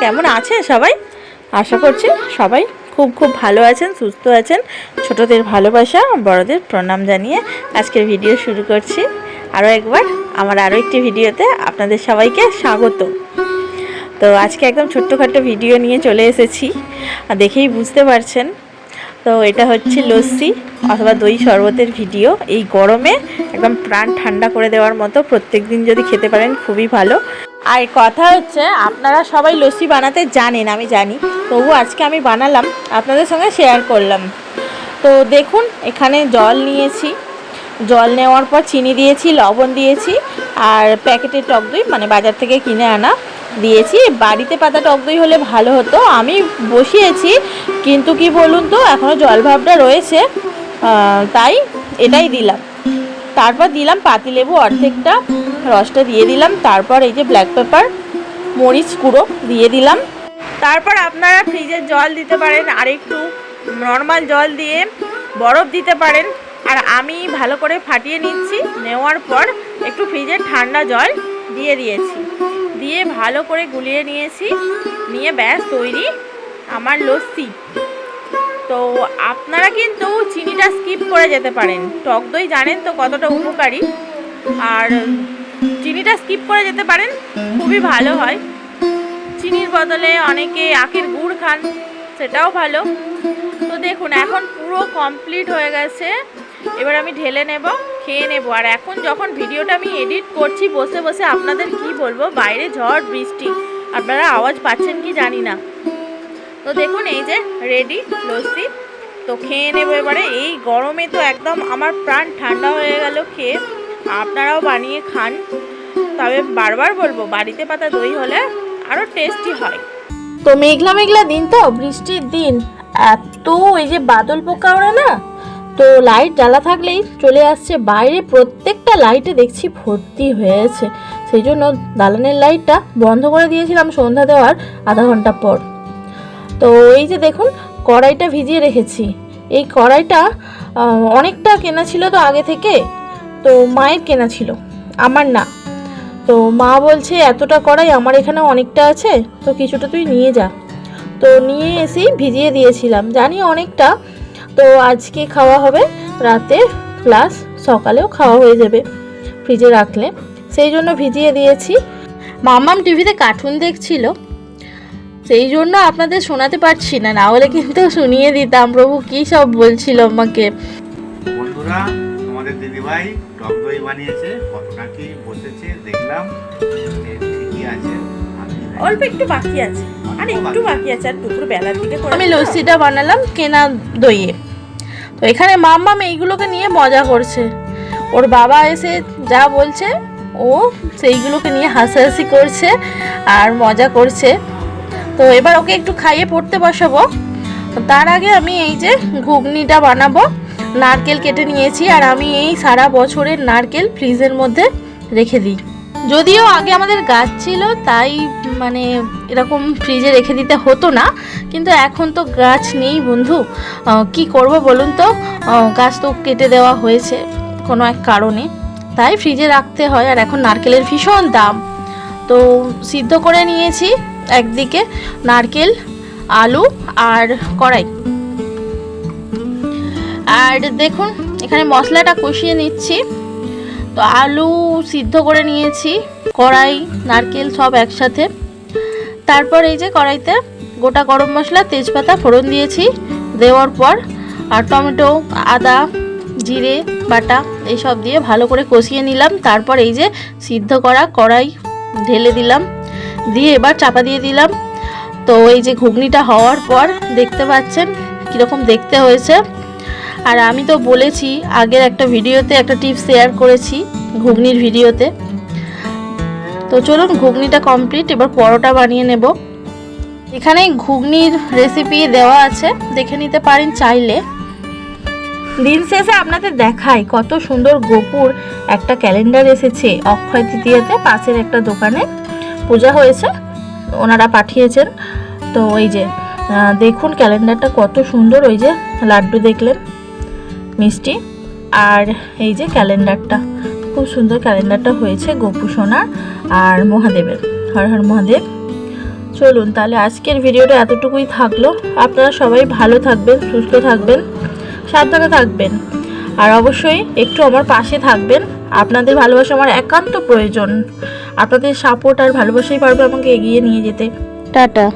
কেমন আছেন সবাই? আশা করছি সবাই খুব খুব ভালো আছেন, সুস্থ আছেন। ছোটদের ভালোবাসা, বড়দের প্রণাম জানিয়ে আজকের ভিডিও শুরু করছি। আরও একবার আমার আরও একটি ভিডিওতে আপনাদের সবাইকে স্বাগত। তো আজকে একদম ছোট্টখাট্ট ভিডিও নিয়ে চলে এসেছি। দেখেই বুঝতে পারছেন। তো এটা হচ্ছে লস্যি অথবা দই শরবতের ভিডিও এই গরমে একদম প্রাণ ঠান্ডা করে দেওয়ার মতো প্রত্যেক দিন যদি খেতে পারেন খুবই ভালো। আর কথা হচ্ছে, আপনারা সবাই লস্যি বানাতে জানেন, আমি জানি। তবু আজকে আমি বানালাম, আপনাদের সঙ্গে শেয়ার করলাম। তো দেখুন, এখানে জল নিয়েছি। জল নেওয়ার পর চিনি দিয়েছি, লবণ দিয়েছি, আর প্যাকেটের টক দই মানে বাজার থেকে কিনে আনা, দিয়েছি। বাড়িতে পাতা টক দই হলে ভালো হতো, আমি বসিয়েছি, কিন্তু কি বলুন তো এখনও জল ভাবটা রয়েছে তাই এটাই দিলাম। তারপর দিলাম পাতিলেবু অর্ধেকটা, রসটা দিয়ে দিলাম। তারপর এই যে ব্ল্যাক পেপার মরিচ গুঁড়ো দিয়ে দিলাম। তারপর আপনারা ফ্রিজের জল দিতে পারেন, আর একটু নর্মাল জল দিয়ে বরফ দিতে পারেন। আর আমি ভালো করে ফাটিয়ে নিচ্ছি, নেওয়ার পর একটু ফ্রিজের ঠান্ডা জল দিয়ে দিয়েছি। দিয়ে ভালো করে গুলিয়ে নিয়েছি, নিয়ে ব্যাস তৈরি আমার লস্যি। তো আপনারা কিন্তু চিনিটা স্কিপ করে যেতে পারেন। টক দই জানেন তো কতটা উপকারী। আর চিনিটা স্কিপ করে যেতে পারেন, খুবই ভালো হয়। চিনির বদলে অনেকে আখের গুড় খান, সেটাও ভালো। তো দেখুন, এখন পুরো কমপ্লিট হয়ে গেছে। এবার আমি ঢেলে নেব, খেয়ে নেব। আর এখন যখন ভিডিওটা আমি এডিট করছি, বসে বসে আপনাদের কি বলব? বাইরে ঝড়, বৃষ্টি। আপনারা আওয়াজ পাচ্ছেন কি জানি না। তো দেখুন, এই যে রেডি লস্যি। তো খেয়ে নেব এবারে। এই গরমে তো একদম আমার প্রাণ ঠান্ডা হয়ে গেল খেয়ে। আপনারাও বানিয়ে খান। তবে বারবার বলব, বাড়িতে পাতা দই হলে আরও টেস্টি হয়। তো মেঘলা মেঘলা দিন তো, বৃষ্টির দিন। এত এই যে বাদল পোকা ওরা না, তো লাইট জ্বালা থাকলেই চলে আসছে। বাইরে প্রত্যেকটা লাইটে দেখছি ভর্তি হয়েছে। সেই জন্য দালানের লাইটটা বন্ধ করে দিয়েছিলাম সন্ধ্যা দেওয়ার আধা ঘণ্টা পর। তো এই যে দেখুন, কড়াইটা ভিজিয়ে রেখেছি। এই কড়াইটা অনেকটা কেনা ছিল তো আগে থেকে, তো মায়ের কেনা ছিল, আমার না। তো মা বলছে, এতটা কড়াই আমার এখানে অনেকটা আছে, তো কিছুটা তুই নিয়ে যা। তো নিয়ে এসেই ভিজিয়ে দিয়েছিলাম, জানি অনেকটা। তো আজকে খাওয়া হবে রাতে প্লাস সকালেও খাওয়া হয়ে যাবে ফ্রিজে রাখলে। সেই জন্য ভিজিয়ে দিয়েছি। মাম্মাম টিভিতে কার্টুন দেখছিল সেই জন্য আপনাদের শোনাতে পারছি না না হলে কিন্তু শুনিয়ে দিতাম। প্রভু কী সব বলছিল আমাকে? বন্ধুরা আমাদের দিদিভাই টক দই বানিয়েছে কতটা কি বসেছে দেখলাম। ঠিকই আছে। অল্প একটু বাকি আছে। আর একটু বাকি আছে আর দুপুর বেলার দিকে আমি লস্যিটা বানালাম কেনা দইয়ে। তো এখানে মাম্মাম এইগুলোকে নিয়ে মজা করছে। ওর বাবা এসে যা বলছে ও সেইগুলোকে নিয়ে হাসাহাসি করছে আর মজা করছে। তো এবার ওকে একটু খাইয়ে পড়তে বসাবো। তার আগে আমি এই যে ঘুগনিটা বানাবো। নারকেল কেটে নিয়েছি আর আমি এই সারা বছরের নারকেল ফ্রিজের মধ্যে রেখে দিই। যদিও আগে আমাদের গাছ ছিল, তাই মানে এরকম ফ্রিজে রেখে দিতে হতো না। কিন্তু এখন তো গাছ নেই বন্ধু। কি করব বলুন তো? গাছ তো কেটে দেওয়া হয়েছে কোনো এক কারণে। তাই ফ্রিজে রাখতে হয় আর এখন নারকেলের ভীষণ দাম। তো সিদ্ধ করে নিয়েছি। একদিকে নারকেল, আলু আর কড়াই। আর দেখুন, এখানে মশলাটা কষিয়ে নিচ্ছি। তো আলু সিদ্ধ করে নিয়েছি, কড়াই, নারকেল সব একসাথে। তারপর এই যে কড়াইতে গোটা গরম মশলা, তেজপাতা, ফোড়ন দিয়েছি দেওয়ার পর, আর টমেটো, আদা, জিরে, বাটা এইসব দিয়ে ভালো করে কষিয়ে নিলাম। তারপর এই যে সিদ্ধ করা কড়াই ঢেলে দিলাম। দিয়ে এবার চাপা দিয়ে দিলাম। তো এই যে ঘুগনিটা হওয়ার পর দেখতে পাচ্ছেন কীরকম দেখতে হয়েছে। আর আমি তো বলেছি, আগের একটা ভিডিওতে একটা টিপস শেয়ার করেছি ঘুগনির ভিডিওতে। তো চলুন ঘুগনিটা কমপ্লিট এবার পরোটা বানিয়ে নেব। এখানে ঘুগনির রেসিপি দেওয়া আছে, দেখে নিতে পারেন চাইলে। দিন শেষে আপনাদের দেখাই কত সুন্দর গোপুর একটা ক্যালেন্ডার এসেছে অক্ষয় তৃতীয়াতে, পাশের একটা দোকানে। পূজা হয়েছে, ওনারা পাঠিয়েছেন। তো ওই যে দেখুন ক্যালেন্ডারটা কত সুন্দর, ওই যে লাড্ডু দেখলেন, মিষ্টি। আর এই যে ক্যালেন্ডারটা, খুব সুন্দর ক্যালেন্ডারটা হয়েছে গোপু সোনার আর মহাদেবের। হর হর মহাদেব। চলুন তাহলে আজকের ভিডিওটা এতটুকুই থাকল। আপনারা সবাই ভালো থাকবেন, সুস্থ থাকবেন, সাবধানে থাকবেন। আর অবশ্যই একটু আমার পাশে থাকবেন। আপনাদের ভালোবাসা আমার একান্ত প্রয়োজন। আপনাদের সাপোর্ট আর ভালোবাসাই পারবে আমাকে এগিয়ে নিয়ে যেতে। টাটা।